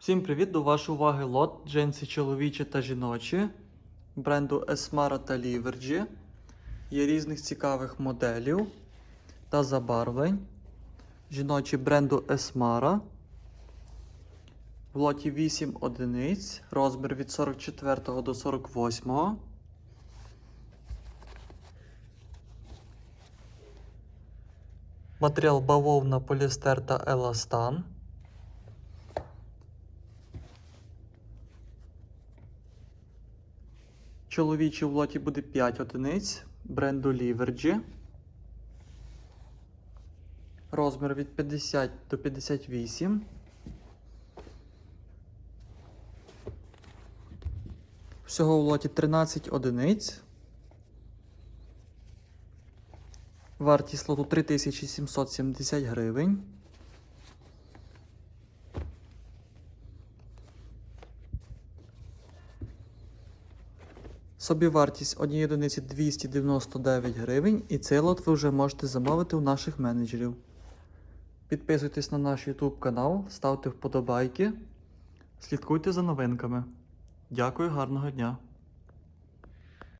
Всім привіт! До вашої уваги лот джинси чоловічі та жіночі бренду Esmara та Livergy. Є різних цікавих моделів та забарвлень. Жіночі бренду Esmara. В лоті 8 одиниць, розмір від 44 до 48. Матеріал бавовна, поліестер та еластан. Чоловічий в лоті буде 5 одиниць бренду Livergy. Розмір від 50 до 58. Всього в лоті 13 одиниць. Вартість лоту 3770 гривень. Собівартість однієї одиниці 299 гривень, і цей лот ви вже можете замовити у наших менеджерів. Підписуйтесь на наш YouTube канал, ставте вподобайки, слідкуйте за новинками. Дякую, гарного дня!